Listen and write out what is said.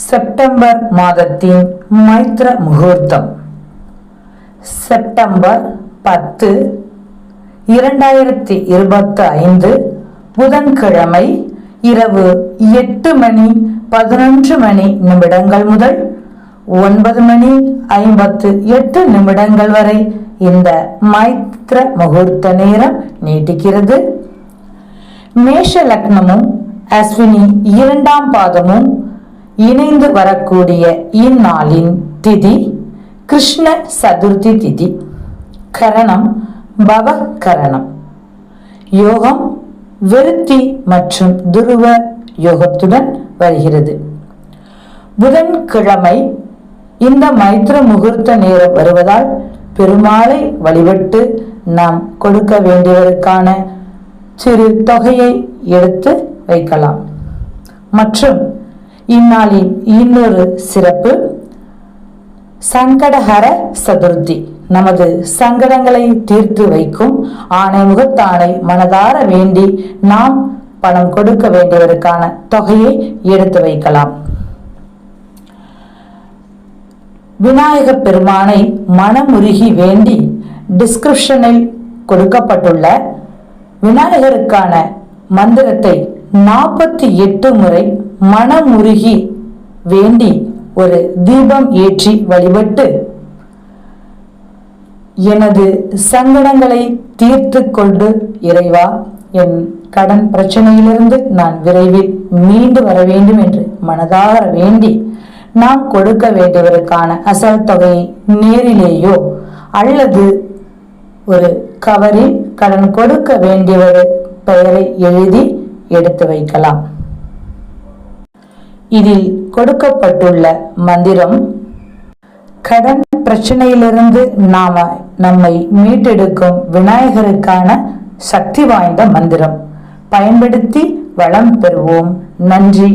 September மாதத்தின் மைத்ர முகூர்த்தம். September பத்து இரண்டாயிரத்தி இருபத்தி ஐந்து புதன்கிழமை இரவு எட்டு மணி பதினொன்று மணி நிமிடங்கள் முதல் ஒன்பது மணி ஐம்பத்து எட்டு நிமிடங்கள் வரை இந்த மைத்ர முகூர்த்த நேரம் நீட்டிக்கிறது மேஷ லக்னமும் அஸ்வினி இரண்டாம் பாதமும் இணைந்து வரக்கூடிய இந்நாளின் திதி கிருஷ்ண சதுர்த்தி திதி. கரணம் பவ கரணம் யோகம் விருத்தி மற்றும் துருவ யோகத்துடன் வருகிறது. புதன்கிழமை இந்த மைத்ர முகூர்த்த நேரம் வருவதால் பெருமாளை வழிபட்டு நாம் கொடுக்க வேண்டியதற்கான சிறு தொகையை எடுத்து வைக்கலாம். மற்றும் இந்நாளின் இன்னொரு சிறப்பு சங்கடஹர சதுர்த்தி. நமது சங்கடங்களை தீர்த்து வைக்கும் ஆணை முகத்தானை மனதார வேண்டி நாம் பணம் கொடுக்க வேண்டியவருக்கான தொகையை எடுத்து வைக்கலாம். விநாயகப் பெருமானை மனமுருகி வேண்டி டிஸ்கிரிப்ஷனில் கொடுக்கப்பட்டுள்ள விநாயகருக்கான மந்திரத்தை நாற்பத்தி எட்டு முறை மனமுருகி வேண்டி ஒரு தீபம் ஏற்றி வழிபட்டு எனது சங்கடங்களை தீர்த்து கொண்டு இறைவா என் கடன் பிரச்சனையிலிருந்து நான் விரைவில் மீண்டு வர வேண்டும் என்று மனதார வேண்டி நாம் கொடுக்க வேண்டியவருக்கான அசல் தொகையை நேரிலேயோ அல்லது ஒரு கவரில் கடன் கொடுக்க வேண்டியவர் பெயரை எழுதி எடுத்து வைக்கலாம். இதில் கொடுக்கப்பட்டுள்ள மந்திரம் கடன் பிரச்சனையிலிருந்து நாம நம்மை மீட்டெடுக்கும் விநாயகருக்கான சக்தி வாய்ந்த மந்திரம். பயன்படுத்தி வளம் பெறுவோம். நன்றி.